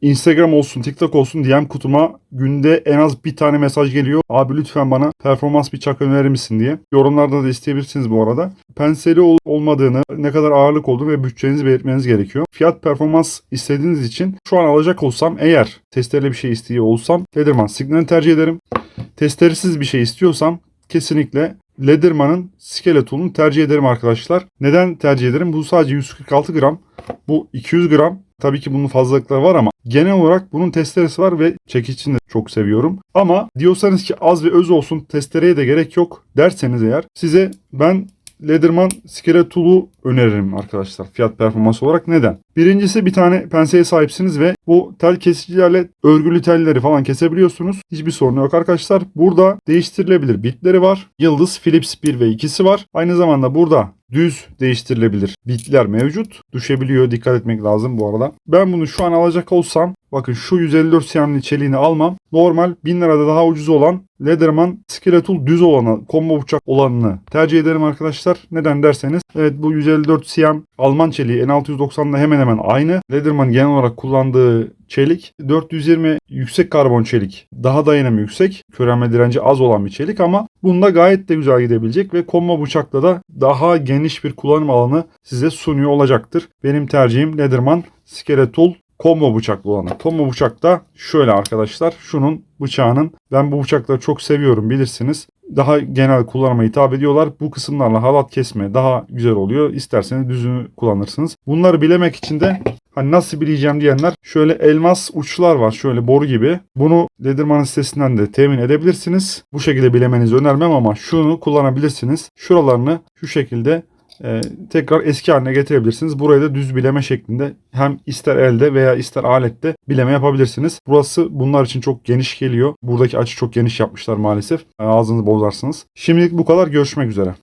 Instagram olsun, TikTok olsun DM kutuma günde en az bir tane mesaj geliyor. Abi lütfen bana performans bir çak önerir misin diye. Yorumlarda da isteyebilirsiniz bu arada. Penseli ol- olmadığını, ne kadar ağırlık olduğunu ve bütçenizi belirtmeniz gerekiyor. Fiyat performans istediğiniz için şu an alacak olsam eğer testereli bir şey istiyor olsam Leatherman Signal'i tercih ederim. Testeresiz bir şey istiyorsam kesinlikle Leatherman'ın Skeleton'unu tercih ederim arkadaşlar. Neden tercih ederim? Bu sadece 146 gram. Bu 200 gram. Tabii ki bunun fazlalıkları var ama genel olarak bunun testeresi var ve çekiçini de çok seviyorum. Ama diyorsanız ki az ve öz olsun testereye de gerek yok derseniz eğer size ben Leatherman Skeletul'u öneririm arkadaşlar fiyat performans olarak. Neden? Birincisi bir tane penseye sahipsiniz ve bu tel kesicilerle örgülü telleri falan kesebiliyorsunuz. Hiçbir sorun yok arkadaşlar. Burada değiştirilebilir bitleri var. Yıldız Philips 1 ve 2'si var. Aynı zamanda burada düz değiştirilebilir bitler mevcut. Düşebiliyor. Dikkat etmek lazım bu arada. Ben bunu şu an alacak olsam bakın şu 154 cm'li çeliğini almam. Normal 1000 lirada daha ucuz olan Leatherman Skeletul düz olanı, combo bıçak olanını tercih ederim arkadaşlar. Neden derseniz evet bu 154 cm Alman çeliği N690'da hemen hemen aynı. Leatherman genel olarak kullandığı çelik 420 yüksek karbon çelik. Daha dayanımı yüksek. Körelme direnci az olan bir çelik ama bunda gayet de güzel gidebilecek ve combo bıçakla da daha geniş bir kullanım alanı size sunuyor olacaktır. Benim tercihim Leatherman Skeletul combo bıçaklı olanı. Combo bıçak da şöyle arkadaşlar. Şunun bıçağının ben bu bıçakları çok seviyorum bilirsiniz. Daha genel kullanıma hitap ediyorlar. Bu kısımlarla halat kesme daha güzel oluyor. İsterseniz düzünü kullanırsınız. Bunları bilemek için de Hani nasıl bileceğim diyenler şöyle elmas uçlar var şöyle boru gibi. Bunu Leatherman sitesinden de temin edebilirsiniz. Bu şekilde bilemenizi önermem ama şunu kullanabilirsiniz. Şuralarını şu şekilde e, tekrar eski haline getirebilirsiniz. Burayı da düz bileme şeklinde hem ister elde veya ister alette bileme yapabilirsiniz. Burası bunlar için çok geniş geliyor. Buradaki açı çok geniş yapmışlar maalesef. Ağzınızı bozarsınız. Şimdilik bu kadar. Görüşmek üzere.